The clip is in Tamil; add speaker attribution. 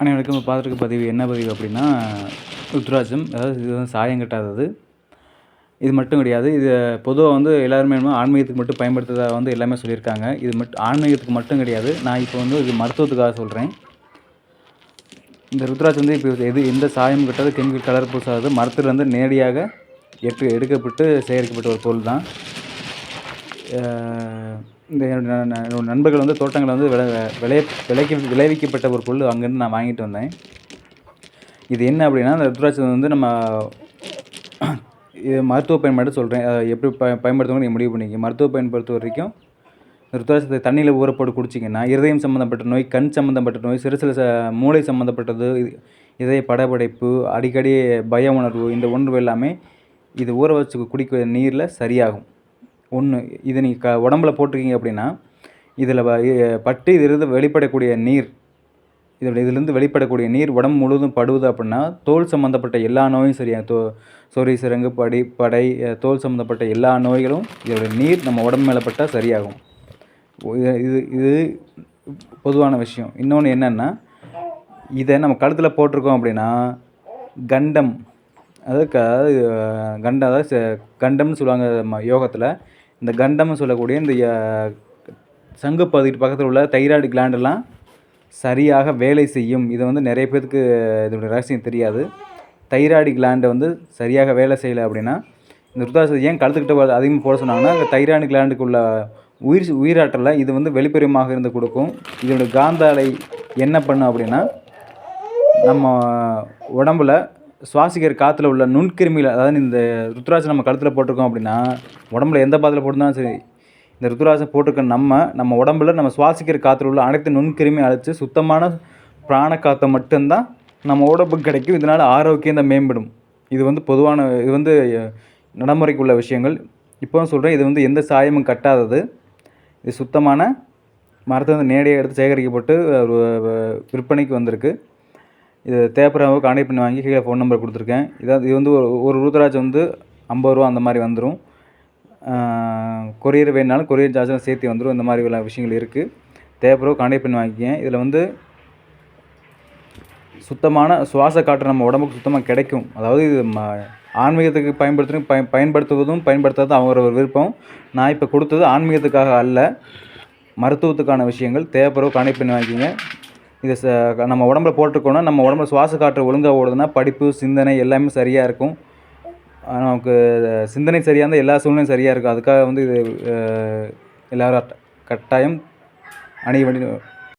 Speaker 1: அனைவருக்கும் பார்த்துருக்க பதிவு என்ன பதிவு அப்படின்னா ருத்ராஜம் அதாவது இது வந்து சாயம் கட்டாதது. இது மட்டும் கிடையாது. இது பொதுவாக வந்து எல்லாருமே ஆன்மீகத்துக்கு மட்டும் பயன்படுத்துறதா வந்து எல்லாமே சொல்லியிருக்காங்க. இது மட்டும் ஆன்மீகத்துக்கு மட்டும் கிடையாது. நான் இப்போ வந்து இது மருத்துவத்துக்காக சொல்கிறேன் இந்த ருத்ராஜ் வந்து இப்போ எது எந்த சாயம் கட்டாத கெமிக்கல் கலர் பூசாது மரத்துலேருந்து நேரடியாக எட்டு எடுக்கப்பட்டு சேகரிக்கப்பட்ட ஒரு பொருள் தான் இந்த என்னோடய நண்பர்கள் வந்து தோட்டங்களை வந்து விளை விளைய விளைக்க விளைவிக்கப்பட்ட ஒரு பொருள் அங்கேருந்து நான் வாங்கிட்டு வந்தேன். இது என்ன அப்படின்னா இந்த ருத்ராட்சம் வந்து நம்ம இது மருத்துவ பயன்பாடு சொல்கிறேன் எப்படி ப பயன்படுத்தணும்னு நீங்கள் முடிவு பண்ணிக்க மருத்துவ பயன்படுத்த வரைக்கும் ருத்ராட்சத்தை தண்ணியில் ஊற போட்டு குடிச்சிங்கன்னா இருதயம் சம்மந்தப்பட்ட நோய் கண் சம்மந்தப்பட்ட நோய் சிறு சிறு ச மூளை சம்மந்தப்பட்டது இது இதய படபடைப்பு அடிக்கடி பய உணர்வு இந்த உணர்வு எல்லாமே இது ஊற வச்சு குடிக்கிற நீரில் சரியாகும். ஒன்று இதை நீங்கள் க உடம்புல போட்டிருக்கீங்க அப்படின்னா இதில் பட்டு இதிலிருந்து வெளிப்படக்கூடிய நீர் இதில் இதிலிருந்து வெளிப்படக்கூடிய நீர் உடம்பு முழுவதும் படுவது அப்படின்னா தோல் சம்மந்தப்பட்ட எல்லா நோயும் சரியாக தோ சொறி சிறங்கு படி படை தோல் சம்மந்தப்பட்ட எல்லா நோய்களும் இதோட நீர் நம்ம உடம்பு மேலே பட்டால் சரியாகும். இது இது பொதுவான விஷயம். இன்னொன்று என்னென்னா இதை நம்ம கழுத்தில் போட்டிருக்கோம் அப்படின்னா கண்டம் அதாவது க அதாவது கண்டம் அதாவது கண்டம்னு சொல்லுவாங்க யோகத்தில் இந்த கண்டம்னு சொல்லக்கூடிய இந்த சங்கு பகுதிக்கு பக்கத்தில் உள்ள தைராய்டு கிளாண்டெல்லாம் சரியாக வேலை செய்யும். இது வந்து நிறைய பேருக்கு இதோடய ரகசியம் தெரியாது. தைராய்டு கிளாண்டை வந்து சரியாக வேலை செய்யலை அப்படின்னா இந்த ருத்தாசத்தை ஏன் கழுத்துக்கிட்ட அதிகமாக போட சொன்னாங்கன்னா அந்த தைராய்டு கிளாண்டுக்குள்ள உயிர் உயிராற்றலை இது வந்து வெளிப்பரியமாக இருந்து கொடுக்கும். இதோட காந்த அலை என்ன பண்ணும் அப்படின்னா நம்ம உடம்புல சுவாசிக்கிற காற்றுல உள்ள நுண்கிருமிகள் அதாவது இந்த ருத்ராட்சம் நம்ம கழுத்தில் போட்டிருக்கோம் அப்படின்னா உடம்புல எந்த பாதத்தில் போட்டிருந்தாலும் சரி இந்த ருத்ராட்சம் போட்டிருக்க நம்ம நம்ம உடம்புல நம்ம சுவாசிக்கிற காற்றுல உள்ள அனைத்து நுண்கிருமி அழைச்சி சுத்தமான பிராண காற்றை மட்டும்தான் நம்ம உடம்புக்கு கிடைக்கும். இதனால் ஆரோக்கியம் தான் மேம்படும். இது வந்து பொதுவான இது வந்து நடைமுறைக்கு உள்ள விஷயங்கள். இப்போ சொல்கிறேன் இது வந்து எந்த சாயமும் கட்டாதது. இது சுத்தமான மரத்தை வந்து நேரடியாக எடுத்து சேகரிக்கப்பட்டு ஒரு விற்பனைக்கு வந்திருக்கு. இது தேப்பராவை கான்டெக்ட் பண்ணி வாங்கி கீழே ஃபோன் நம்பர் கொடுத்துருக்கேன். இதாவது இது வந்து ஒரு ஒரு ரூத்ராஜ் வந்து ஐம்பது ரூபா அந்த மாதிரி வந்துடும் கொரியர் வேணுனாலும் கொரியர் சார்ஜெலாம் சேர்த்து வந்துடும் இந்த மாதிரி உள்ள விஷயங்கள் இருக்குது தேப்பரவு கான்டெக்ட் பண்ணி வாங்கிக்கேன் இதில் வந்து சுத்தமான சுவாச காற்று நம்ம உடம்புக்கு சுத்தமாக கிடைக்கும். அதாவது இது ம ஆன்மீகத்துக்கு பயன்படுத்துறது பய பயன்படுத்துவதும் பயன்படுத்தாததும் ஒரு விருப்பம். நான் இப்போ கொடுத்தது ஆன்மீகத்துக்காக அல்ல மருத்துவத்துக்கான விஷயங்கள். தேவைப்படுற கனெக்ட் பண்ணி வாங்கிக்கிங்க. இதை ச நம்ம உடம்புல போட்டிருக்கோன்னா நம்ம உடம்புல சுவாச காற்று ஒழுங்காக ஓடுதுன்னா படிப்பு சிந்தனை எல்லாமே சரியாக இருக்கும். நமக்கு சிந்தனை சரியாக இருந்தால் எல்லா சூழ்நிலையும் சரியாக இருக்கும். அதுக்காக வந்து இது எல்லோரும் கட்டாயம் அணிய வேண்டிய